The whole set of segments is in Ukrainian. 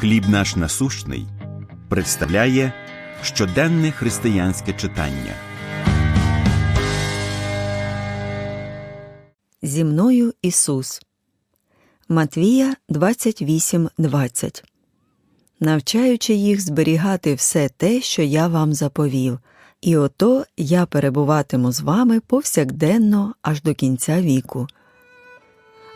Хліб наш насущний представляє щоденне християнське читання. Зі мною Ісус. Матвія 28.20 Навчаючи їх зберігати все те, що я вам заповів, і ото я перебуватиму з вами повсякденно аж до кінця віку.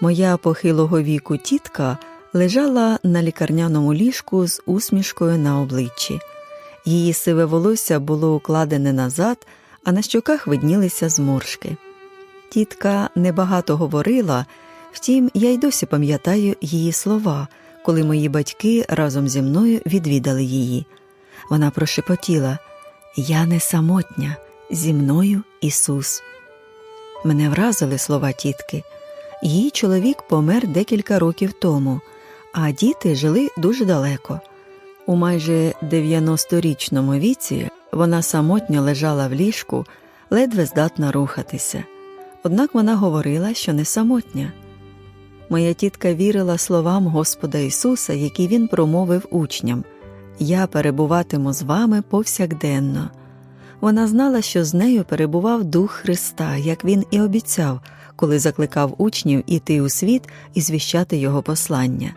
Моя похилого віку тітка лежала на лікарняному ліжку з усмішкою на обличчі. Її сиве волосся було укладене назад, а на щоках виднілися зморшки. Тітка небагато говорила, втім, я й досі пам'ятаю її слова, коли мої батьки разом зі мною відвідали її. Вона прошепотіла Я не самотня, зі мною Ісус. Мене вразили слова тітки. Її чоловік помер декілька років тому, а діти жили дуже далеко. У майже 90-річному віці вона самотньо лежала в ліжку, ледве здатна рухатися. Однак вона говорила, що не самотня. Моя тітка вірила словам Господа Ісуса, які Він промовив учням Я перебуватиму з вами повсякденно. Вона знала, що з нею перебував Дух Христа, як Він і обіцяв, коли закликав учнів іти у світ і звіщати Його послання.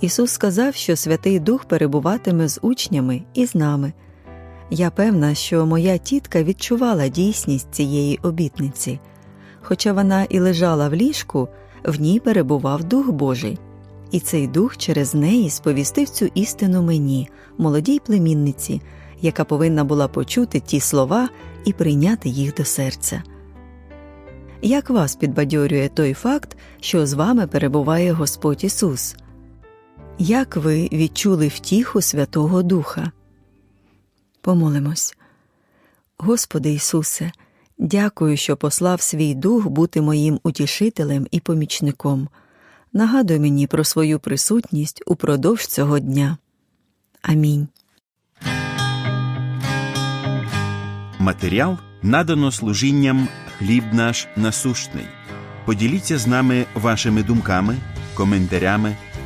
Ісус сказав, що Святий Дух перебуватиме з учнями і з нами. Я певна, що моя тітка відчувала дійсність цієї обітниці. Хоча вона і лежала в ліжку, в ній перебував Дух Божий, і цей дух через неї сповістив цю істину мені, молодій племінниці, яка повинна була почути ті слова і прийняти їх до серця. Як вас підбадьорює той факт, що з вами перебуває Господь Ісус? Як ви відчули втіху Святого Духа? Помолимось. Господи Ісусе, дякую, що послав свій дух бути моїм утішителем і помічником. Нагадуй мені про свою присутність упродовж цього дня. Амінь. Матеріал надано служінням Хліб наш насущний. Поділіться з нами вашими думками, коментарями